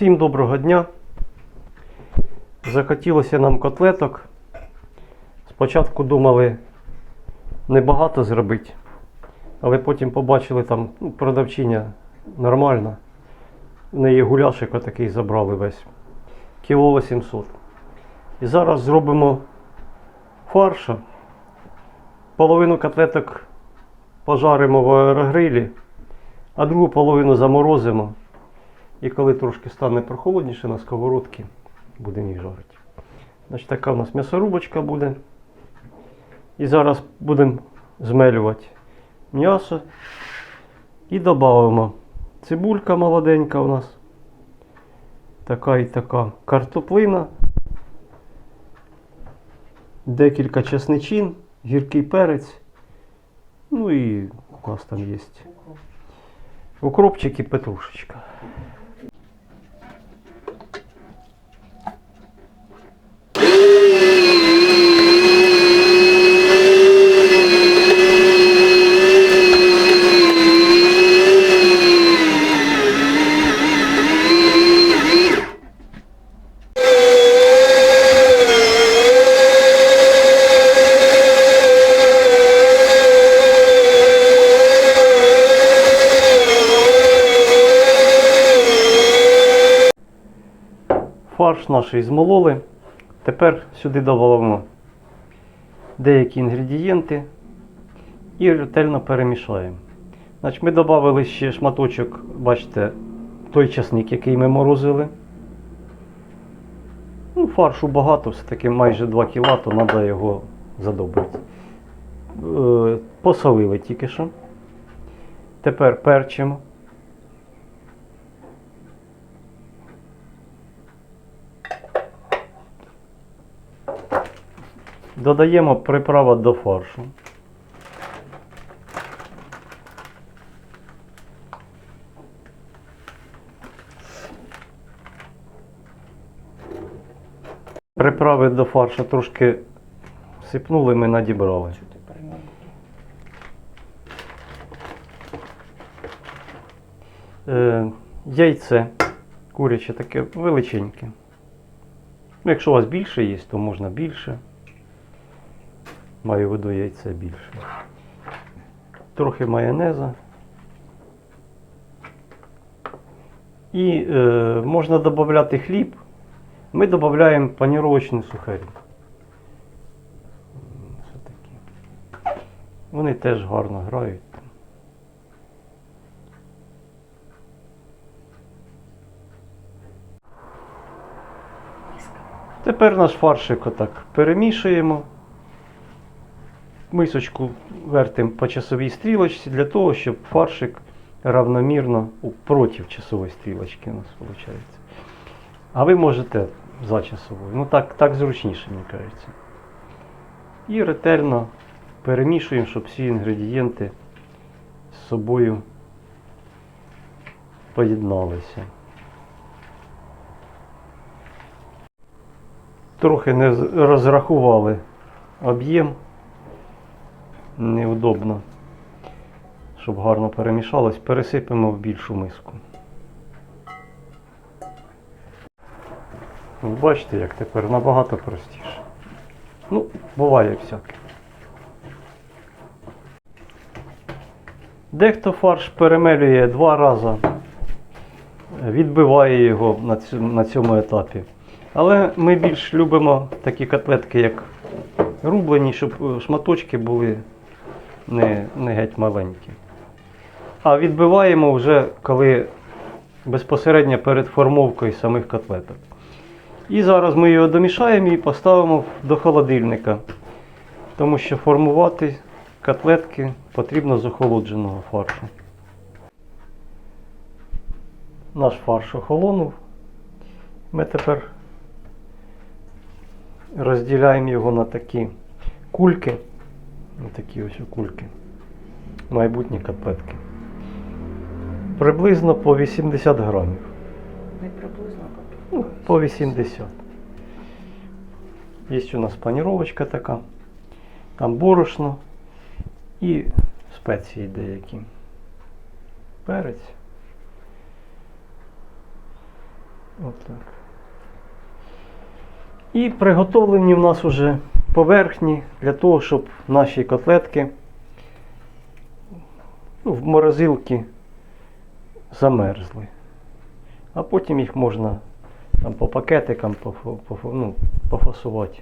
Всім доброго дня. Захотілося нам котлеток. Спочатку думали небагато зробити, але потім побачили там ну, продавчиня нормальна. В неї гуляшик отакий забрали весь. Кіло 800. І зараз зробимо фарша. Половину котлеток пожаримо в аерогрилі, а другу половину заморозимо. І коли трошки стане прохолодніше на сковородці, будемо їх жарити. Значить, така у нас м'ясорубочка буде. І зараз будемо змелювати м'ясо. І додаємо цибулька молоденька у нас. Така і така картоплина. Декілька чесничин, гіркий перець. Ну і у нас там є укропчик і петрушечка. Фарш наш змололи. Тепер сюди додаємо деякі інгредієнти і ретельно перемішаємо. Значить, ми додали ще шматочок, бачите, той часник, який ми морозили. Ну, фаршу багато, все-таки майже 2 кг, то треба його задобрити. Е, Посолили тільки що. Тепер перчимо. Додаємо приправу до фаршу. Приправи до фаршу трошки сипнули, ми надібрали. Е, яйце куряче таке величеньке. Ну, якщо у вас більше є, то можна більше. Маю в виду яйце більше. Трохи майонеза. І е, можна додати хліб. Ми додаємо паніровочні сухарі. Вони теж гарно грають. Тепер наш фаршик отак перемішуємо. Мисочку вертимо по часовій стрілочці для того, щоб фаршик равномірно проти часової стрілочки у нас виходить. А ви можете за часовою. Ну так, так зручніше, мені кажеться. І ретельно перемішуємо, щоб всі інгредієнти з собою поєдналися. Трохи не розрахували об'єм. Неудобно, щоб гарно перемішалось, пересипемо в більшу миску. Бачите, як тепер набагато простіше. Ну, буває всяке. Дехто фарш перемелює два рази, відбиває його на цьому, етапі. Але ми більш любимо такі котлетки, як рублені, щоб шматочки були не, не геть маленькі. А відбиваємо вже коли безпосередньо перед формовкою самих котлеток. І зараз ми його домішаємо і поставимо до холодильника. Тому що формувати котлетки потрібно з охолодженого фаршу. Наш фарш охолонув. Ми тепер розділяємо його на такі кульки. Ось такі ось кульки. Майбутні котлетки. Приблизно по 80 грамів. Не приблизно Ну, по 80. Є у нас паніровочка така. Там борошно і спеції деякі. Перець. Отак. І приготовлені в нас вже поверхні для того, щоб наші котлетки ну, в морозилці замерзли. А потім їх можна там, по пакетикам ну, пофасувати.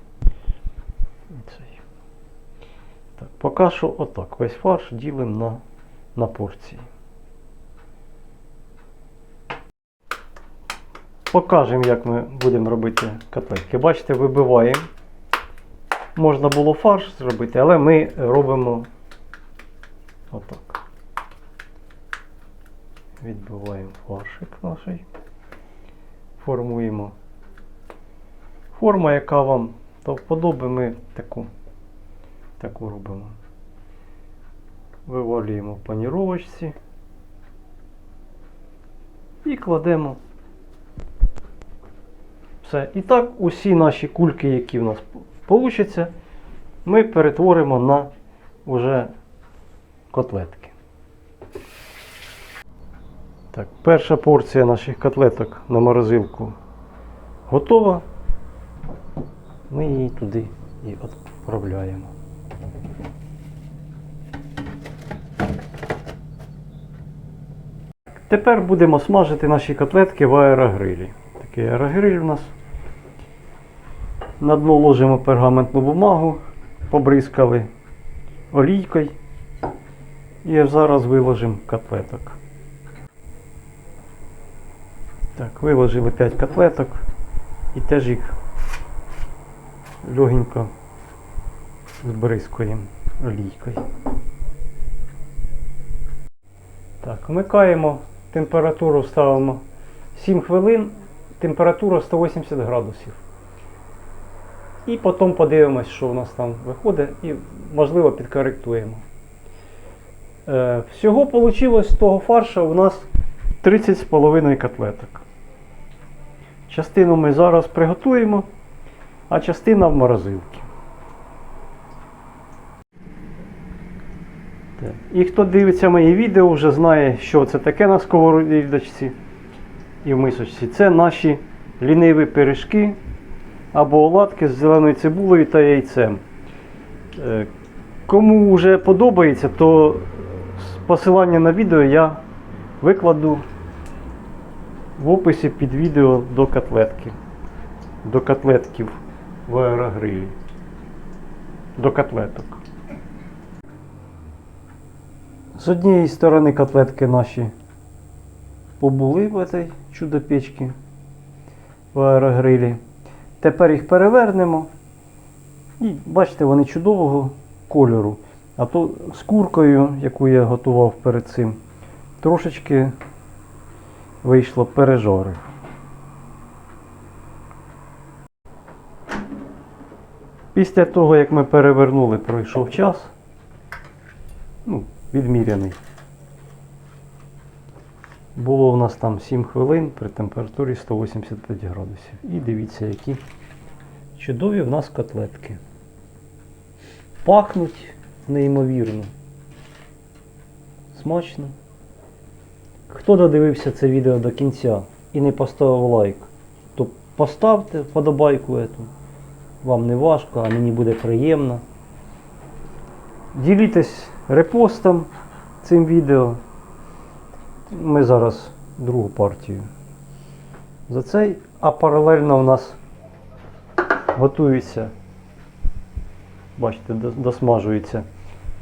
Так, поки що отак. Весь фарш ділимо на, на порції. Покажемо, як ми будемо робити котлетки. Бачите, вибиваємо. Можна було фарш зробити, але ми робимо отак. Відбиваємо фаршик наш. Формуємо. Форма, яка вам до вподоби, ми таку, таку робимо. Вивалюємо паніровочці і кладемо все. І так усі наші кульки, які в нас вийдуть, ми перетворимо на уже котлетки. Так, перша порція наших котлеток на морозилку готова. Ми її туди і відправляємо. Тепер будемо смажити наші котлетки в аерогрилі. Такий аерогриль у нас. На дно ложимо пергаментну бумагу, побризкали олійкою і зараз виложимо котлеток. Так, виложили 5 котлеток і теж їх легенько збризкуємо олійкою. Так, вмикаємо, температуру ставимо 7 хвилин, температура 180 градусів. І потім подивимось, що у нас там виходить, і можливо підкоректуємо. Е, всього вийшло з того фарша у нас 30,5 котлеток. Частину ми зараз приготуємо, а частина в морозилці. І хто дивиться мої відео, вже знає, що це таке на сковорідочці і в мисочці. Це наші ліниві пиріжки або оладки з зеленою цибулею та яйцем. Е, Кому вже подобається, то посилання на відео я викладу в описі під відео до котлетки. До котлетків в аерогрилі. До котлеток. З однієї сторони котлетки наші побули в цій чудо-печці в аерогрилі. Тепер їх перевернемо. І бачите, вони чудового кольору. А то з куркою, яку я готував перед цим, трошечки вийшло пережори. Після того, як ми перевернули, пройшов час. Ну, відміряний. Було у нас там 7 хвилин при температурі 185 градусів. І дивіться, які чудові в нас котлетки. Пахнуть неймовірно. Смачно. Хто додивився це відео до кінця і не поставив лайк, то поставте вподобайку эту. Вам не важко, а мені буде приємно. Ділітесь репостом цим відео. Ми зараз другу партію за цей, а паралельно у нас готується, бачите, досмажується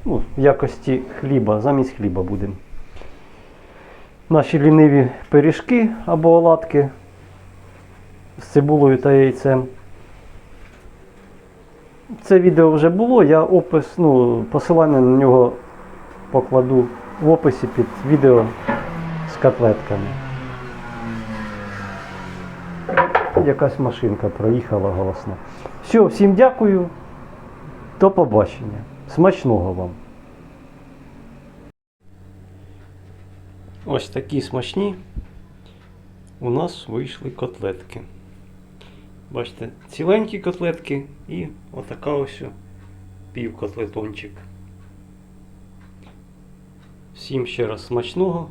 ну, якості хліба, замість хліба будемо. Наші ліниві пиріжки або оладки з цибулею та яйцем. Це відео вже було, я опис, ну, посилання на нього покладу в описі під відео з котлетками. Якась машинка проїхала голосно. Все, всім дякую. До побачення. Смачного вам. Ось такі смачні у нас вийшли котлетки. Бачите, ціленькі котлетки і отака ось пів котлетончик. Всім ще раз смачного.